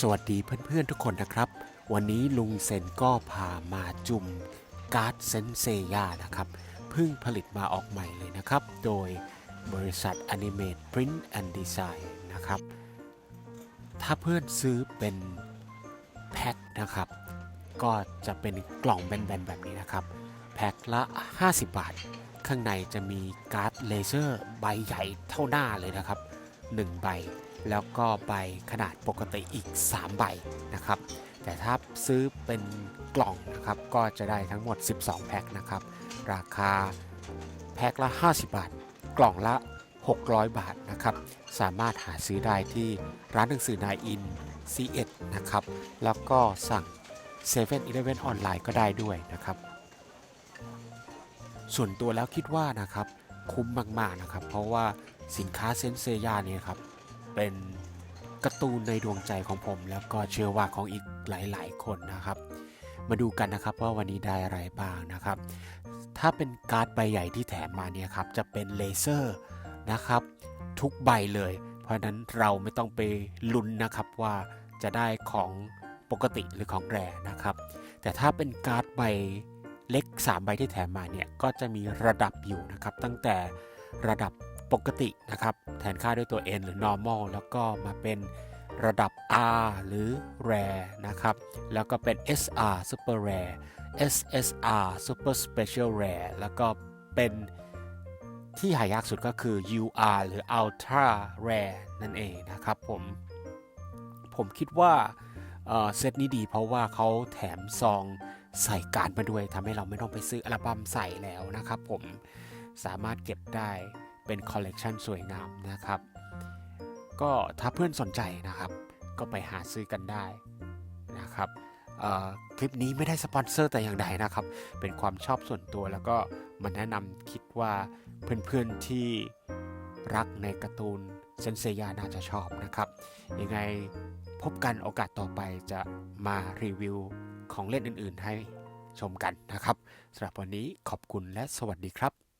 สวัสดีเพื่อนๆทุกคนนะครับ วันนี้ลุงเซนก็พามาจุ่มการ์ดเซนเซย่านะครับเพิ่งผลิตมาออกใหม่เลยนะครับ โดยบริษัท Animate Print and Design นะครับ ถ้าเพื่อนซื้อเป็นแพ็คนะครับ ก็จะเป็นกล่องแบนๆแบบนี้นะครับ แพ็คละ 50 บาท ข้างในจะมีการ์ดเลเซอร์ใบใหญ่เท่าหน้าเลยนะครับ 1 ใบ แล้วก็ใบขนาดปกติอีก 3 ใบนะครับ แต่ถ้าซื้อเป็นกล่องนะครับก็จะได้ทั้งหมด 12 แพ็คนะครับ ราคาแพ็คละ 50 บาท กล่องละ 600 บาทนะครับ สามารถหาซื้อได้ที่ร้านหนังสือนายอิน C1 นะครับ แล้วก็สั่ง7 e เ e ่ e ออนไลน์ก็ได้ด้วยนะครับ ส่วนตัวแล้วคิดว่านะครับคุ้มมากๆนะครับ เพราะว่าสินค้าเซนเซยาเนี่ยครับ เป็นการ์ตูนในดวงใจของผม แล้วก็เชื่อว่าของอีกหลาย ๆ คนนะครับ มาดูกันนะครับว่าวันนี้ได้อะไรบ้างนะครับ ถ้าเป็นการ์ดใบใหญ่ที่แถมมาเนี่ยครับจะเป็นเลเซอร์นะครับ ทุกใบเลย เพราะนั้นเราไม่ต้องไปลุ้นนะครับว่าจะได้ของปกติหรือของแรนะครับ แต่ถ้าเป็นการ์ดใบเล็ก 3 ใบที่แถมมาเนี่ยก็จะมีระดับอยู่นะครับ ตั้งแต่ระดับ ปกตินะครับแทนค่าด้วยตัว n หรือ normal แล้วก็มาเป็นระดับ R หรือ rare นะครับ แล้วก็เป็น SR super rare SSR super special rare แล้วก็เป็นที่หายากสุดก็คือ UR หรือ ultra rare นั่นเองนะครับผม ผมคิดว่าเซตนี้ดีเพราะว่าเขาแถมซองใส่การ์ดมาด้วยทำให้เราไม่ต้องไปซื้ออัลบั้มใส่แล้วนะครับผมสามารถเก็บได้ เป็นคอลเลกชันสวยงามนะครับ ก็ถ้าเพื่อนสนใจนะครับ ก็ไปหาซื้อกันได้นะครับคลิปนี้ไม่ได้สปอนเซอร์แต่อย่างใดนะครับ เป็นความชอบส่วนตัวแล้วก็มาแนะนำคิดว่าเพื่อนๆที่รักในการ์ตูนเซนเซยาน่าจะชอบนะครับ ยังไงพบกันโอกาสต่อไปจะมารีวิวของเล่นอื่นๆให้ชมกันนะครับสำหรับวันนี้ขอบคุณและสวัสดีครับ